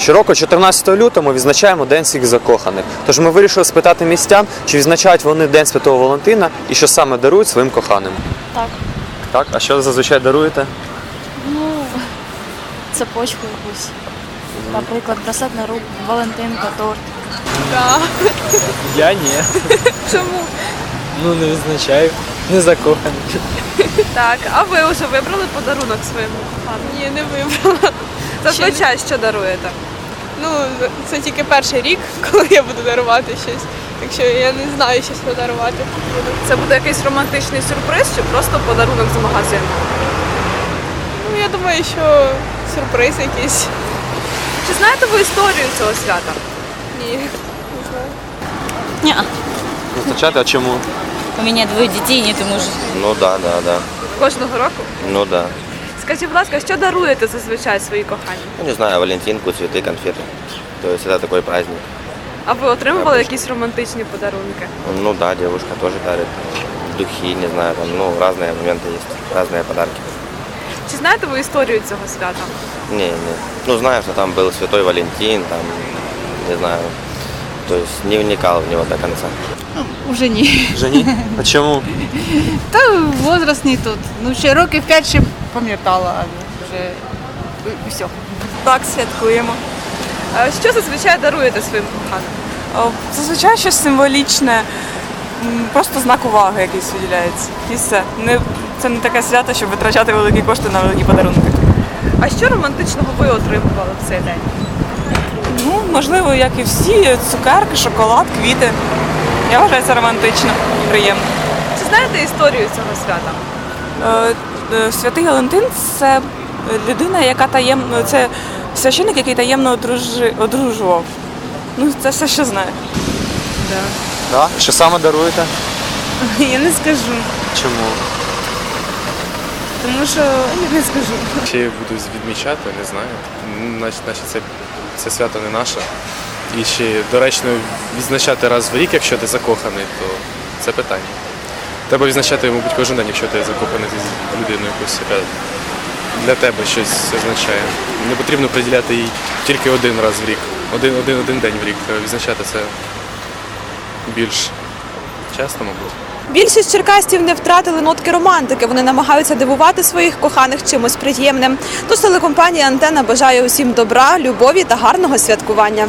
Щороку, 14 лютого, ми відзначаємо День всіх закоханих. Тож ми вирішили спитати містян, чи відзначають вони День Святого Валентина і що саме дарують своїм коханим. Так. Так, а що зазвичай даруєте? Ну, цепочку якусь. Наприклад, браслет на руку, Валентинка, торт. Я ні. Чому? Ну не визначаю. Не закоханий. Так, а ви вже вибрали подарунок своєму? Ні, не вибрала. Зазвичай що даруєте? Ну, це тільки перший рік, коли я буду дарувати щось. Так що я не знаю, що подарувати. Це буде якийсь романтичний сюрприз чи просто подарунок з магазину? Ну, я думаю, що сюрприз якийсь. Чи знаєте ви історію цього свята? Ні. не знаю. Ні. Визначати, а чому? У мене двоє дітей, нет мужа. Ну да, да, да. Кожного року? Ну да. Скажіть, будь ласка, що даруєте зазвичай своїй коханій? Ну не знаю, Валентинку, цветы, конфеты. То есть это такой праздник. А ви отримували якісь романтичні подарунки? Ну да, девушка тоже дарит. Духи, не знаю, там, ну, разные моменты есть, разные подарки. Чи знаєте ви історію цього свята? Не, не. Ну, знаю, что там был Святой Валентин, там, не знаю. То есть не вникал в него до конца. Уже ні. Жені? А чому? Та возраст не тут. Ну, ще років 5 ще пам'ятала, вже все. Так, святкуємо. А Що зазвичай даруєте своїм коханим? Зазвичай щось символічне, просто знак уваги якийсь виділяється. І все. Не, це не таке свято, щоб витрачати великі кошти на великі подарунки. А що романтичного ви отримували в цей день? Ну, можливо, як і всі, цукерки, шоколад, квіти. Я вважаю це романтично і приємно. Чи знаєте історію цього свята? Е, Святий Валентин це людина, яка таємно, це священник, який таємно одружи- одружував. Ну, це все, що знаю. Да? Що саме даруєте? Я не скажу, Чому? тому що я не скажу. Чи буду відмічати, не знаю. Ну, Значить, значить це, це свято не наше. І чи доречно відзначати раз в рік, якщо ти закоханий, то це питання. Треба відзначати, мабуть, кожен день, якщо ти закоханий з людиною якусь, яка для тебе щось означає. Не потрібно приділяти їй тільки один раз в рік, один, один, один день в рік. Треба відзначати це більш часто, мабуть. Більшість черкастів не втратили нотки романтики. Вони намагаються дивувати своїх коханих чимось приємним. Тож телекомпанія Антена бажає усім добра, любові та гарного святкування.